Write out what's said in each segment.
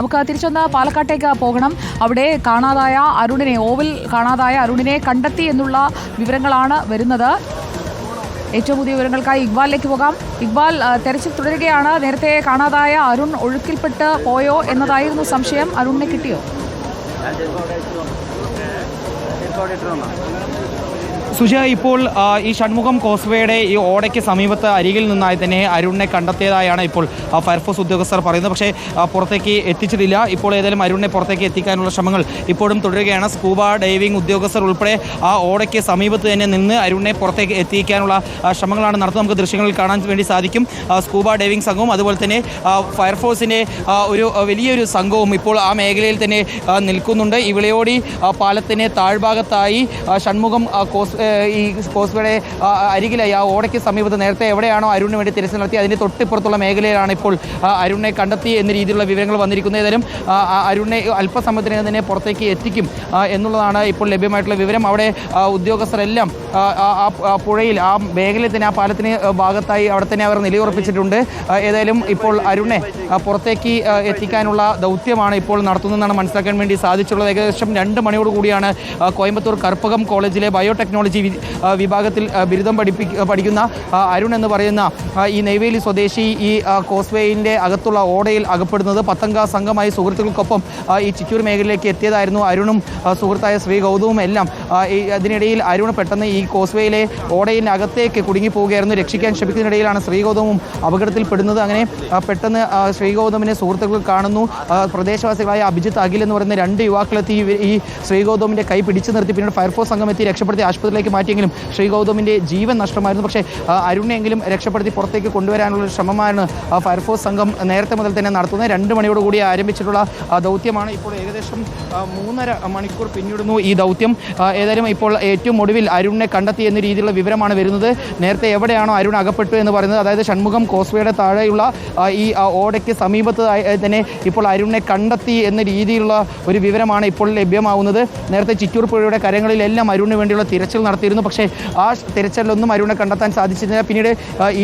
നമുക്ക് തിരിച്ചൊന്ന് പാലക്കാട്ടേക്ക് പോകണം. അവിടെ കാണാതായ അരുണിനെ ഓവിൽ കാണാതായ അരുണിനെ കണ്ടെത്തി എന്നുള്ള വിവരങ്ങളാണ് വരുന്നത്. ഏറ്റവും പുതിയ വിവരങ്ങൾക്കായി ഇക്ബാലിലേക്ക് പോകാം. ഇക്ബാൽ തെരച്ചിൽ തുടരുകയാണ്. നേരത്തെ കാണാതായ അരുൺ ഒഴുക്കിൽപ്പെട്ട് പോയോ എന്നതായിരുന്നു സംശയം. അരുണിനെ കിട്ടിയോ? സുജ ഇപ്പോൾ ഈ ഷൺമുഖം കോസ്വേയുടെ ഈ ഓടയ്ക്ക് സമീപത്ത് അരികിൽ നിന്നായി തന്നെ അരുണിനെ കണ്ടെത്തിയതായാണ് ഇപ്പോൾ ഫയർഫോഴ്സ് ഉദ്യോഗസ്ഥർ പറയുന്നത്. പക്ഷേ പുറത്തേക്ക് എത്തിച്ചിട്ടില്ല. ഇപ്പോൾ ഏതായാലും അരുണിനെ പുറത്തേക്ക് എത്തിക്കാനുള്ള ശ്രമങ്ങൾ ഇപ്പോഴും തുടരുകയാണ്. സ്കൂബ ഡൈവിംഗ് ഉദ്യോഗസ്ഥർ ഉൾപ്പെടെ ആ ഓടയ്ക്ക് സമീപത്ത് തന്നെ നിന്ന് അരുണിനെ പുറത്തേക്ക് എത്തിക്കാനുള്ള ശ്രമങ്ങളാണ് നടത്തുന്നത്. നമുക്ക് ദൃശ്യങ്ങളിൽ കാണാൻ വേണ്ടി സാധിക്കും. സ്കൂബ ഡൈവിംഗ് സംഘവും അതുപോലെ തന്നെ ഫയർഫോഴ്സിന്റെ ഒരു വലിയൊരു സംഘവും ഇപ്പോൾ ആ മേഖലയിൽ തന്നെ നിൽക്കുന്നുണ്ട്. ഇവിളയോടി പാലത്തിന് താഴ്ഭാഗത്തായി ഷൺമുഖം കോസ് ഈ കോസ്വേയുടെ അരികിലായി. ആ ഓടയ്ക്ക് സമീപത്ത് നേരത്തെ എവിടെയാണോ അരുണിന് വേണ്ടി തിരച്ചിൽ നടത്തി അതിന്റെ തൊട്ടിപ്പുറത്തുള്ള മേഖലയിലാണ് ഇപ്പോൾ അരുണിനെ കണ്ടെത്തി എന്ന രീതിയിലുള്ള വിവരങ്ങൾ വന്നിരിക്കുന്നത്. ഏതായാലും അരുണിനെ അല്പസമയത്തിനകം തന്നെ പുറത്തേക്ക് എത്തിക്കും എന്നുള്ളതാണ് ഇപ്പോൾ ലഭ്യമായിട്ടുള്ള വിവരം. അവിടെ ഉദ്യോഗസ്ഥരെല്ലാം ആ, പുഴയിൽ ആ മേഖലയിൽ തന്നെ ആ പാലത്തിന് ഭാഗത്തായി അവിടെ തന്നെ അവർ നിലയുറപ്പിച്ചിട്ടുണ്ട്. ഏതായാലും ഇപ്പോൾ അരുണിനെ ആ, പുറത്തേക്ക് എത്തിക്കാനുള്ള ദൗത്യമാണ് ഇപ്പോൾ നടത്തുന്നതെന്നാണ് മനസ്സിലാക്കാൻ വേണ്ടി സാധിച്ചുള്ളത് ഏകദേശം രണ്ട് മണിയോട് കൂടിയാണ് കോയമ്പത്തൂർ കർപ്പകം കോളേജിലെ ബയോടെക്നോളജി ആ, വിഭാഗത്തിൽ ബിരുദം പഠിപ്പി പഠിക്കുന്ന അരുൺ എന്ന് പറയുന്ന ഈ നെയ്വേലി സ്വദേശി ഈ കോസ്വേയിന്റെ അകത്തുള്ള ഓടയിൽ അകപ്പെടുന്നത് പത്തംഗ സംഘമായി സുഹൃത്തുക്കൾക്കൊപ്പം ഈ ചിറ്റൂർ മേഖലയിലേക്ക് എത്തിയതായിരുന്നു അരുണും സുഹൃത്തായ ശ്രീ ഗൗതവും എല്ലാം. അതിനിടയിൽ അരുൺ പെട്ടെന്ന് ഈ കോസ്വേയിലെ ഓടയിന്റെ അകത്തേക്ക് കുടുങ്ങിപ്പോവുകയായിരുന്നു. രക്ഷിക്കാൻ ശ്രമിക്കുന്നതിനിടയിലാണ് ശ്രീ ഗൗതമും അപകടത്തിൽപ്പെടുന്നത്. അങ്ങനെ പെട്ടെന്ന് ശ്രീഗൗതമിനെ ശ്രീ ഗൗതമിനെ സുഹൃത്തുക്കൾ കാണുന്നു. പ്രദേശവാസികളായ അഭിജിത്ത് അഖിൽ എന്ന് പറയുന്ന രണ്ട് യുവാക്കളെത്തി ഈ- ശ്രീഗൗതമിന്റെ ശ്രീ ഗൗതമിന്റെ കൈ പിടിച്ചു നിർത്തി. പിന്നീട് ഫയർഫോഴ്സ് സംഘം എത്തി രക്ഷപ്പെടുത്തി. ആശുപത്രിയിലേക്ക് മാറ്റിയെങ്കിലും ശ്രീ ഗൗതമിന്റെ ജീവൻ നഷ്ടമായിരുന്നു. പക്ഷേ അരുണെങ്കിലും രക്ഷപ്പെടുത്തി പുറത്തേക്ക് കൊണ്ടുവരാനുള്ള ശ്രമമാണ് ഫയർഫോഴ്സ് സംഘം നേരത്തെ മുതൽ തന്നെ നടത്തുന്നത്. രണ്ട് മണിയോട് കൂടി ആരംഭിച്ചിട്ടുള്ള ദൗത്യമാണ് ഇപ്പോൾ ഏകദേശം മൂന്നര മണിക്കൂർ പിന്നിടുന്നു ഈ ദൗത്യം. ഏതായാലും ഇപ്പോൾ ഏറ്റവും ഒടുവിൽ അരുണിനെ കണ്ടെത്തി എന്ന രീതിയിലുള്ള വിവരമാണ് വരുന്നത്. നേരത്തെ എവിടെയാണോ അരുൺ അകപ്പെട്ടു എന്ന് പറയുന്നത് അതായത് ഷൺമുഖം കോസ്വേയുടെ താഴെയുള്ള ഈ ഓടയ്ക്ക് സമീപത്ത് തന്നെ ഇപ്പോൾ അരുണിനെ കണ്ടെത്തി എന്ന രീതിയിലുള്ള ഒരു വിവരമാണ് ഇപ്പോൾ ലഭ്യമാവുന്നത്. നേരത്തെ ചിറ്റൂർ പുഴയുടെ കരങ്ങളിലെല്ലാം അരുണിന് വേണ്ടിയുള്ള തിരച്ചിൽ നടത്തിയിരുന്നു. പക്ഷേ ആ തിരച്ചിലൊന്നും അരുണെ കണ്ടെത്താൻ സാധിച്ചിരുന്നില്ല. പിന്നീട്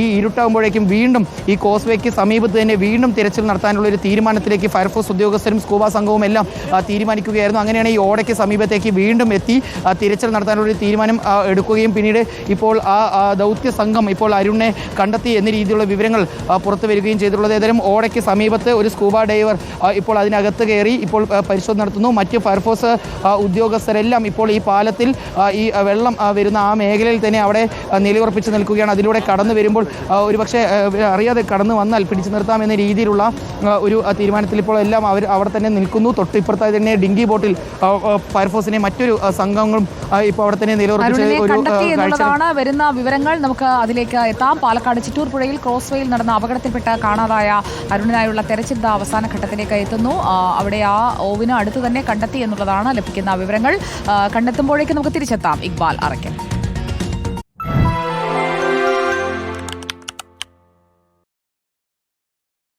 ഈ ഇരുട്ടാകുമ്പോഴേക്കും വീണ്ടും ഈ കോസ്വേക്ക് സമീപത്ത് തന്നെ വീണ്ടും തിരച്ചിൽ നടത്താനുള്ള ഒരു തീരുമാനത്തിലേക്ക് ഫയർഫോഴ്സ് ഉദ്യോഗസ്ഥരും സ്കൂബ സംഘവും എല്ലാം തീരുമാനിക്കുകയായിരുന്നു. അങ്ങനെയാണ് ഈ ഓടയ്ക്ക് സമീപത്തേക്ക് വീണ്ടും എത്തി തിരച്ചിൽ നടത്താനുള്ള ഒരു തീരുമാനം എടുക്കുകയും പിന്നീട് ഇപ്പോൾ ആ ദൗത്യ സംഘം ഇപ്പോൾ അരുണിനെ കണ്ടെത്തി എന്ന രീതിയിലുള്ള വിവരങ്ങൾ പുറത്തു വരികയും ചെയ്തിട്ടുള്ളത്. ഏതായാലും ഓടയ്ക്ക് സമീപത്ത് ഒരു സ്കൂബ ഡൈവർ ഇപ്പോൾ അതിനകത്ത് കയറി ഇപ്പോൾ പരിശോധന നടത്തുന്നു. മറ്റ് ഫയർഫോഴ്സ് ഉദ്യോഗസ്ഥരെല്ലാം ഇപ്പോൾ ഈ പാലത്തിൽ ഈ വെള്ളം വരുന്ന ആ മേഖലയിൽ തന്നെ അവിടെ നിലയുറപ്പിച്ച് നിൽക്കുകയാണ്. അതിലൂടെ കടന്നു വരുമ്പോൾ ഒരുപക്ഷെ അറിയാതെ കടന്നു വന്നാൽ പിടിച്ചു നിർത്താം എന്ന രീതിയിലുള്ള ഒരു തീരുമാനത്തിൽ ഇപ്പോൾ എല്ലാം അവർ അവിടെ തന്നെ നിൽക്കുന്നു. തൊട്ടിപ്പുറത്തായി തന്നെ ഡിങ്കി ബോട്ടിൽ ഫയർഫോഴ്സിനെ മറ്റൊരു സംഘങ്ങളും ഇപ്പോൾ അവിടെ തന്നെ നിലയുറപ്പിച്ച് ഒരു വരുന്ന വിവരങ്ങൾ. നമുക്ക് അതിലേക്ക് എത്താം. പാലക്കാട് ചിറ്റൂർ പുഴയിൽ ക്രോസ് വേയിൽ നടന്ന അപകടത്തിൽപ്പെട്ട കാണാതായ അരുണിനായുള്ള തെരച്ചിൽ അവസാന ഘട്ടത്തിലേക്ക് എത്തുന്നു. അവിടെ ആ ഓവിന് അടുത്ത് തന്നെ കണ്ടെത്തി എന്നുള്ളതാണ് ലഭിക്കുന്ന വിവരങ്ങൾ. കണ്ടെത്തുമ്പോഴേക്ക് നമുക്ക് തിരിച്ചെത്താം. ഇക്ബാൽ അറയ്ക്കൽ